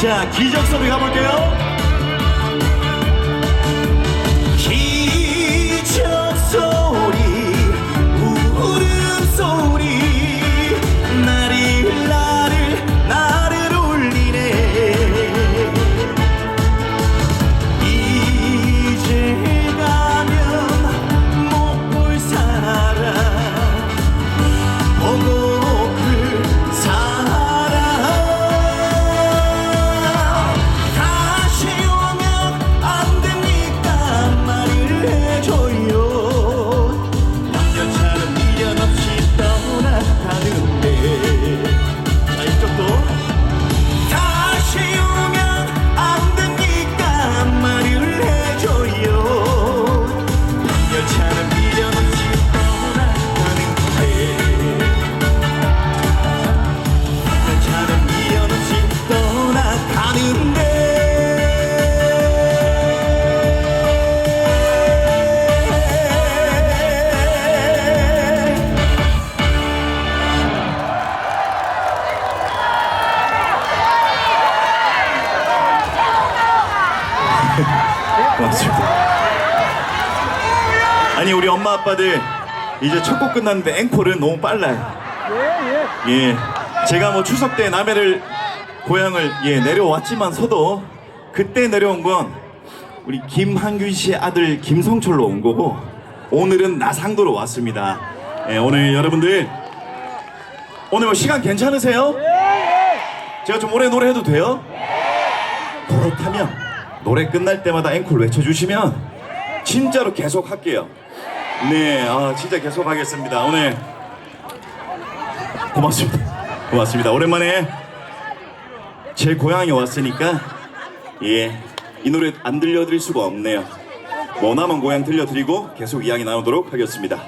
자, 기적 소리 가볼게요. 곡 끝났는데 앵콜은 너무 빨라요. 예, 제가 뭐 추석 때 남해를 고향을 예 내려왔지만서도 그때 내려온 건 우리 김한균 씨의 아들 김성철로 온 거고 오늘은 나상도로 왔습니다. 예, 오늘 여러분들 오늘 뭐 시간 괜찮으세요? 제가 좀 오래 노래해도 돼요? 그렇다면 노래 끝날 때마다 앵콜 외쳐주시면 진짜로 계속 할게요. 네, 아, 진짜 계속 하겠습니다. 오늘 고맙습니다. 고맙습니다. 오랜만에 제 고향에 왔으니까 예, 이 노래 안 들려드릴 수가 없네요. 머나먼 고향 들려드리고 계속 이야기 나누도록 하겠습니다.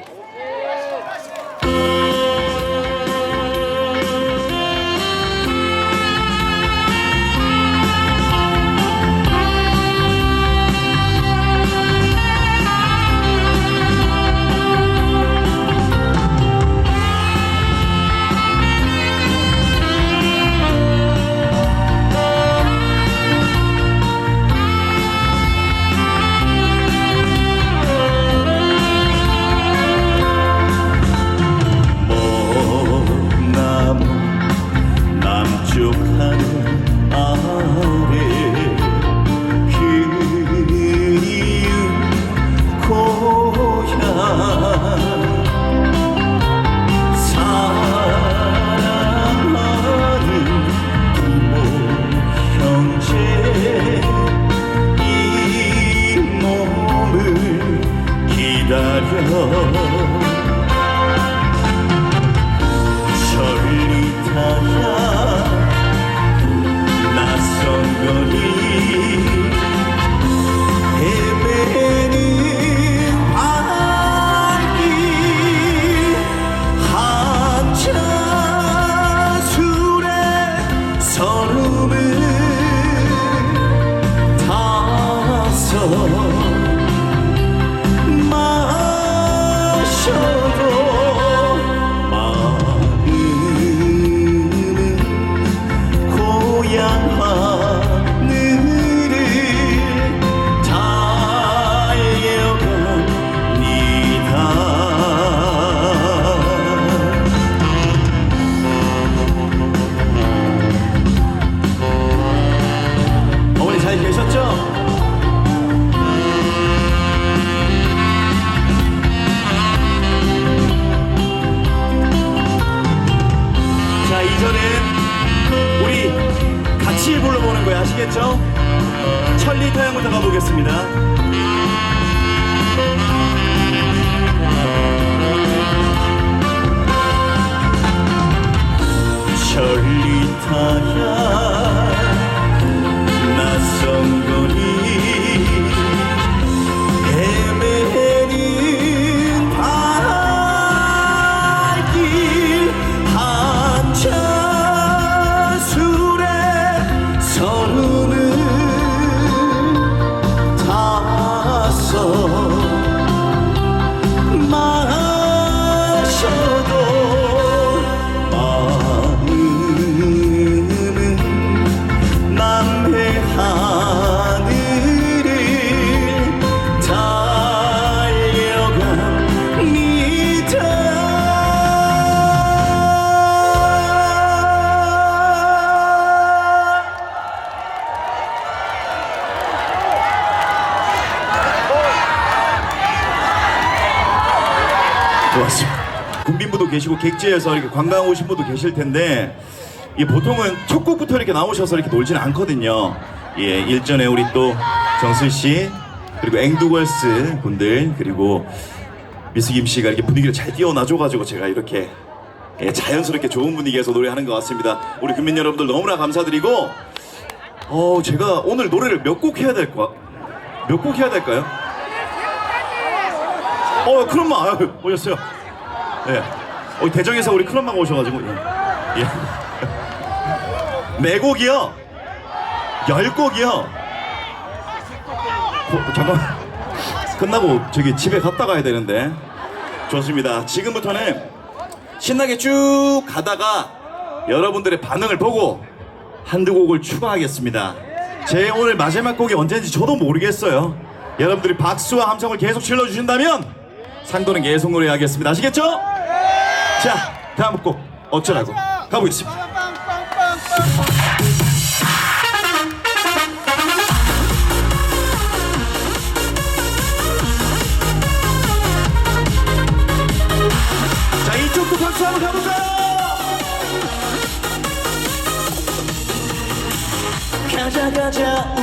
맞습니다. 군빈부도 계시고 객지에서 이렇게 관광 오신 분도 계실 텐데 이 보통은 첫 곡부터 이렇게 나오셔서 이렇게 놀지는 않거든요. 예, 일전에 우리 또 정슬 씨 그리고 앵두걸스 분들 그리고 미스김 씨가 이렇게 분위기를 잘 띄워놔줘가지고 제가 이렇게 예, 자연스럽게 좋은 분위기에서 노래하는 것 같습니다. 우리 국민 여러분들 너무나 감사드리고 어 제가 오늘 노래를 몇 곡 해야 될까? 몇 곡 해야 될까요? 어 크롬마 아유, 오셨어요. 예. 어, 대정에서 우리 크롬마가 오셔가지고 예. 예. 네 곡이요. 열 곡이요. 어, 잠깐 끝나고 저기 집에 갔다 가야 되는데 좋습니다. 지금부터는 신나게 쭉 가다가 여러분들의 반응을 보고 한두 곡을 추가하겠습니다. 제 오늘 마지막 곡이 언제인지 저도 모르겠어요. 여러분들이 박수와 함성을 계속 질러주신다면 상도는 계속 노래하겠습니다. 아시겠죠? 자, 다음 곡 어쩌라고 가보겠습니다. 자, 이쪽도 박수 한번 가볼까요? 가자 가자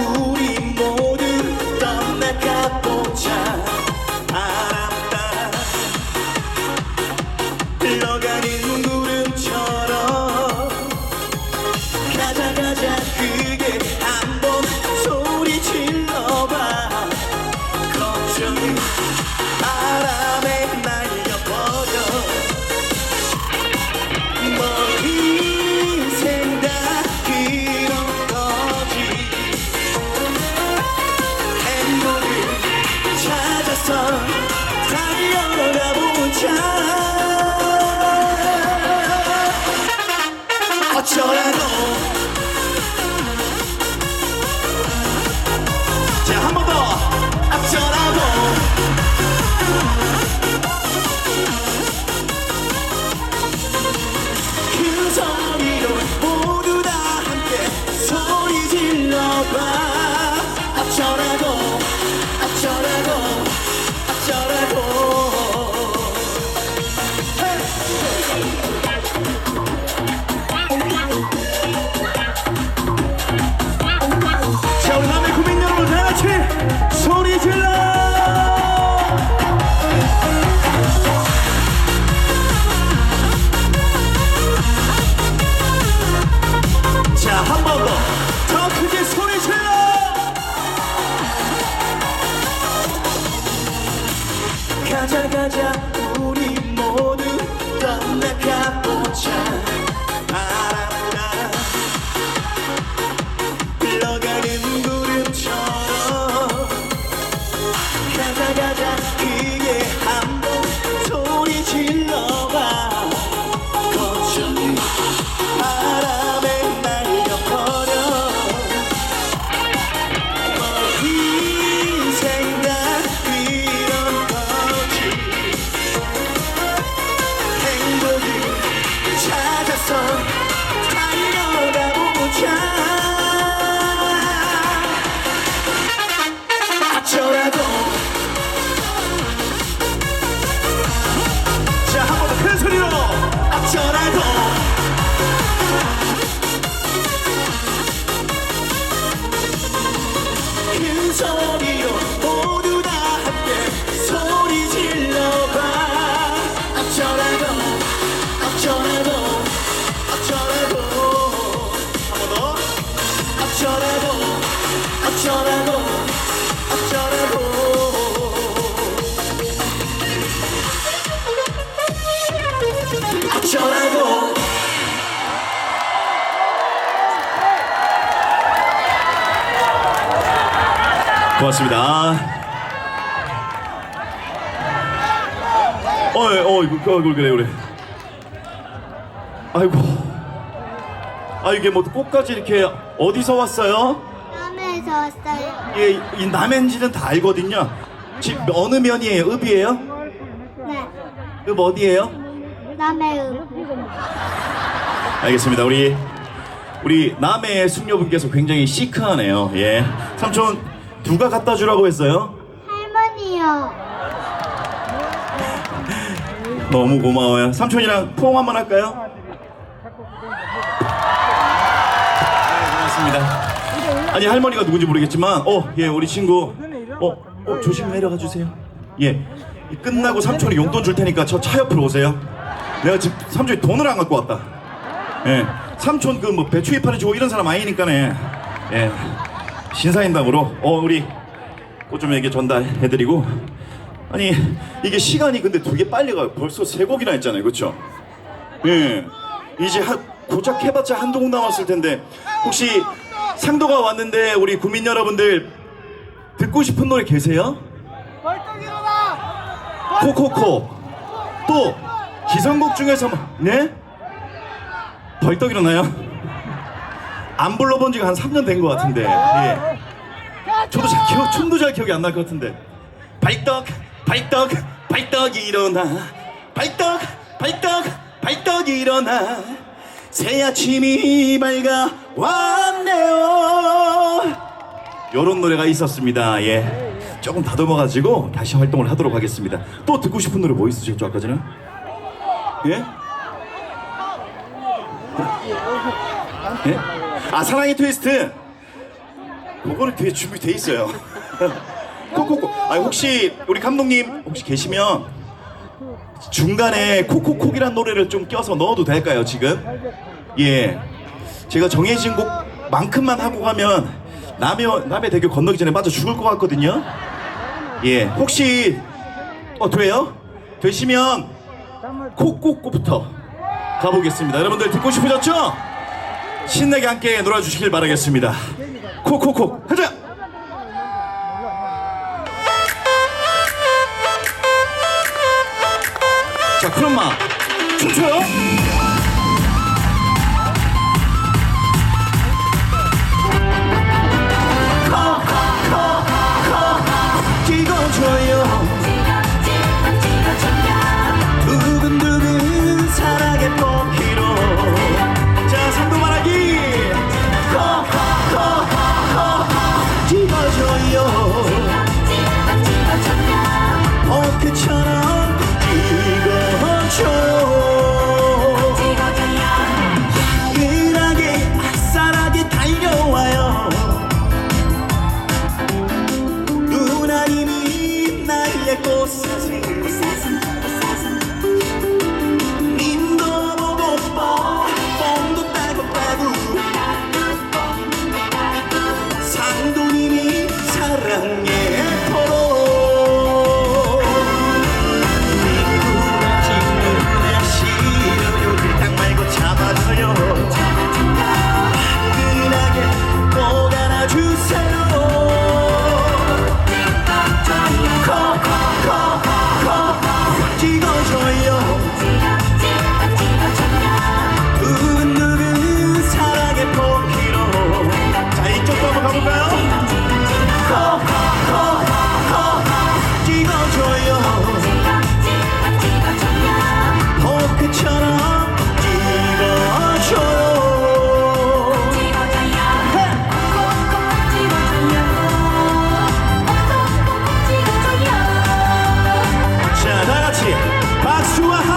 고맙습니다. 어이, 어이, 그, 그, 그래, 그래. 아이고. 아, 이게 뭐 꽃까지 이렇게 어디서 왔어요? 남해에서 왔어요. 예, 이 남행지는 다 알거든요. 집 어느 면이에요? 읍이에요? 네. 읍 어디예요? 남해읍. 알겠습니다. 우리 우리 남해의 숙녀분께서 굉장히 시크하네요. 예. 삼촌 누가 갖다 주라고 했어요? 할머니요. 너무 고마워요. 삼촌이랑 포옹 한번 할까요? 네, 고맙습니다. 아니 할머니가 누군지 모르겠지만, 어, 예, 우리 친구, 어, 어 조심히 내려가 주세요. 예, 이 끝나고 삼촌이 용돈 줄 테니까 저 차 옆으로 오세요. 내가 지금 삼촌이 돈을 안 갖고 왔다. 예, 삼촌 그 뭐 배추 이파리 주고 이런 사람 아니니까네. 예, 신사임당으로 어 우리 꽃좀에게 전달해드리고 아니 이게 시간이 근데 되게 빨리 가요. 벌써 세 곡이나 했잖아요, 그렇죠? 예, 이제 한 고작 해봤자 한두 곡 남았을 텐데 혹시 상도가 왔는데 우리 국민 여러분들 듣고 싶은 노래 계세요? 벌떡 일어나! 코코코 또 기성곡 중에서 뭐- 네? 벌떡 일어나요? 안 불러본 지가 한 3년 된 것 같은데 예. 저도 잘 기억, 춤도 잘 기억이 안 날 것 같은데 발떡 발떡 발떡 일어나 발떡 발떡 발떡 일어나 새 아침이 밝아 왔네요 요런 노래가 있었습니다 예 조금 다듬어가지고 다시 활동을 하도록 하겠습니다 또 듣고 싶은 노래 뭐 있으셨죠 아까 전에? 예? 예? 아 사랑의 트위스트 그거는 되게 준비돼 있어요. 코코코. 아 혹시 우리 감독님 혹시 계시면 중간에 코코콕이란 노래를 좀 껴서 넣어도 될까요 지금? 예. 제가 정해진 곡만큼만 하고 가면 남의 남의 대교 건너기 전에 맞아 죽을 것 같거든요. 예. 혹시 어 돼요? 되시면 콕콕콕부터 가보겠습니다. 여러분들 듣고 싶으셨죠? 신나게 함께 놀아주시길 바라겠습니다. 콕콕콕 가자. 자, 크롬마 춤춰요. 박수와 함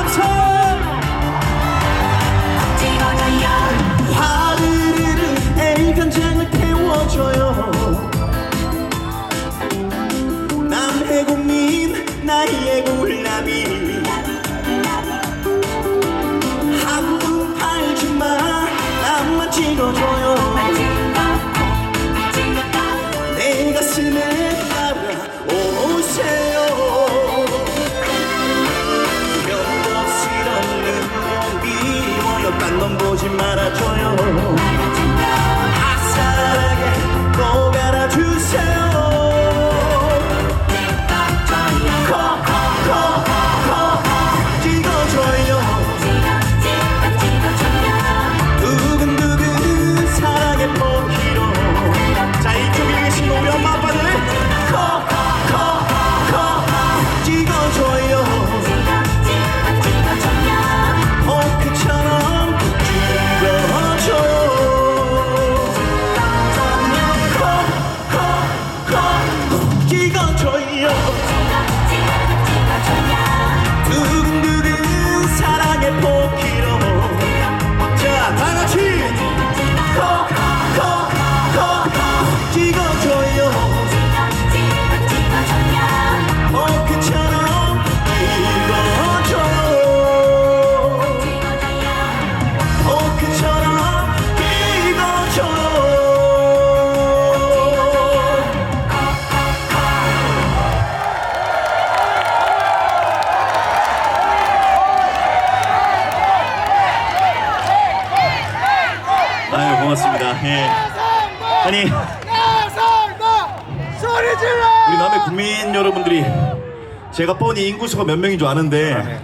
제가 뻔히 인구수가 몇 명인 줄 아는데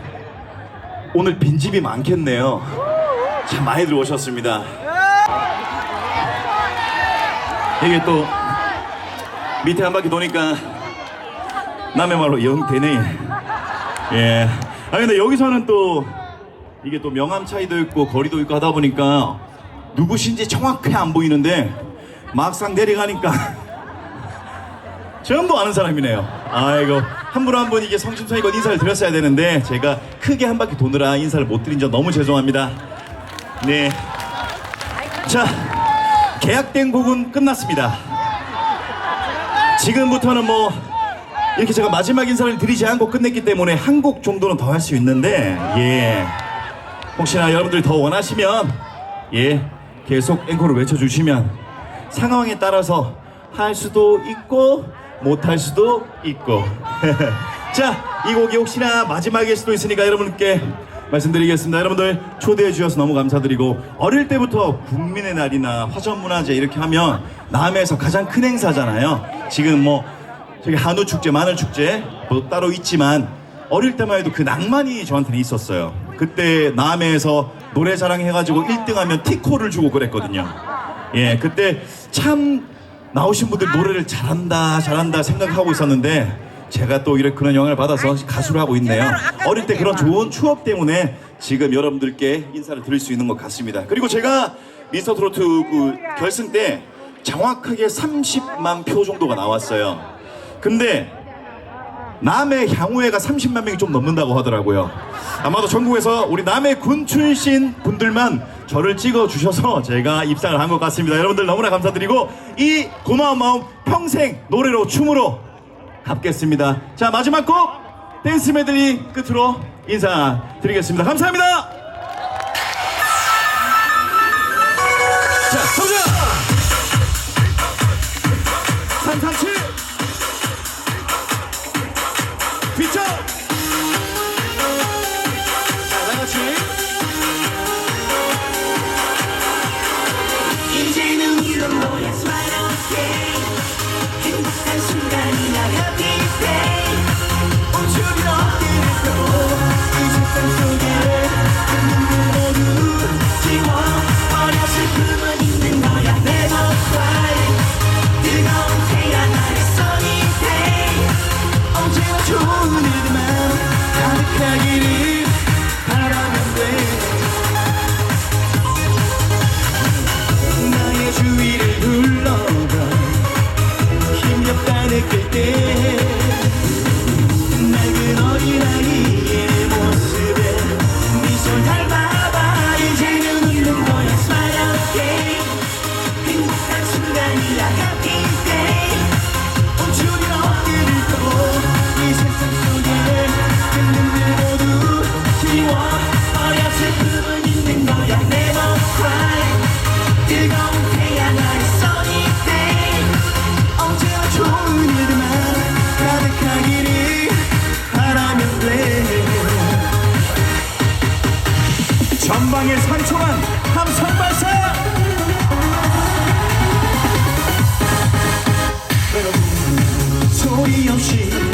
오늘 빈집이 많겠네요. 참 많이들 오셨습니다. 이게 또 밑에 한 바퀴 도니까 남의 말로 영 되네. 예. 아 근데 여기서는 또 이게 또 명암 차이도 있고 거리도 있고 하다 보니까 누구신지 정확히 안 보이는데 막상 내려가니까 전부 아는 사람이네요. 아이고 한 분 한 분 이게 성심성의껏 인사를 드렸어야 되는데 제가 크게 한 바퀴 도느라 인사를 못 드린 점 너무 죄송합니다. 네. 자 계약된 곡은 끝났습니다. 지금부터는 뭐 이렇게 제가 마지막 인사를 드리지 않고 끝냈기 때문에 한 곡 정도는 더 할 수 있는데 예 혹시나 여러분들이 더 원하시면 예 계속 앵콜을 외쳐 주시면 상황에 따라서 할 수도 있고 못할 수도 있고 자 이 곡이 혹시나 마지막일 수도 있으니까 여러분께 말씀드리겠습니다 여러분들 초대해 주셔서 너무 감사드리고 어릴 때부터 국민의 날이나 화전문화제 이렇게 하면 남해에서 가장 큰 행사잖아요 지금 뭐 저기 한우 축제, 마늘 축제 뭐 따로 있지만 어릴 때만 해도 그 낭만이 저한테는 있었어요. 그때 남해에서 노래 자랑 해가지고 1등하면 티코를 주고 그랬거든요. 예, 그때 참 나오신 분들 노래를 잘한다, 잘한다 생각하고 있었는데 제가 또 이렇게 그런 영향을 받아서 가수를 하고 있네요. 어릴 때 그런 좋은 추억 때문에 지금 여러분들께 인사를 드릴 수 있는 것 같습니다. 그리고 제가 미스터 트로트 그 결승 때 정확하게 30만 표 정도가 나왔어요. 근데 남해 향후회가 30만 명이 좀 넘는다고 하더라고요. 아마도 전국에서 우리 남해 군 출신 분들만 저를 찍어 주셔서 제가 입상을 한 것 같습니다. 여러분들 너무나 감사드리고 이 고마운 마음 평생 노래로 춤으로 갚겠습니다. 자 마지막 곡 댄스 메들리 끝으로 인사드리겠습니다. 감사합니다. 자, 성장 337 비춰! 당일 3초간 함성 발사! 소리 없이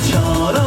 ちょうど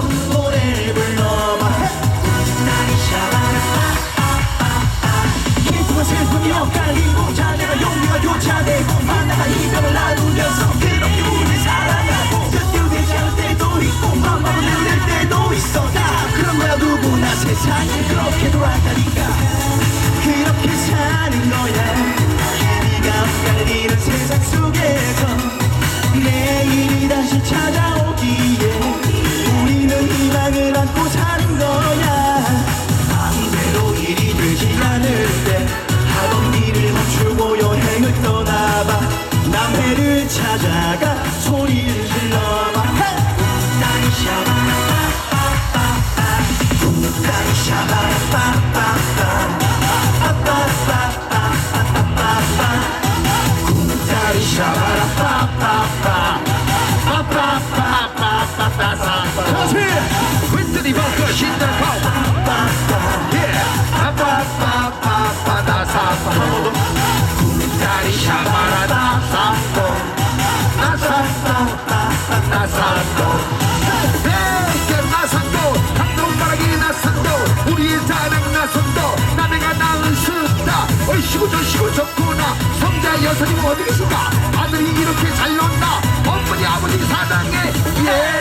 여사님 어디 계신가? 아들이 이렇게 잘 논다. 어머니 아버지 사랑해. 예.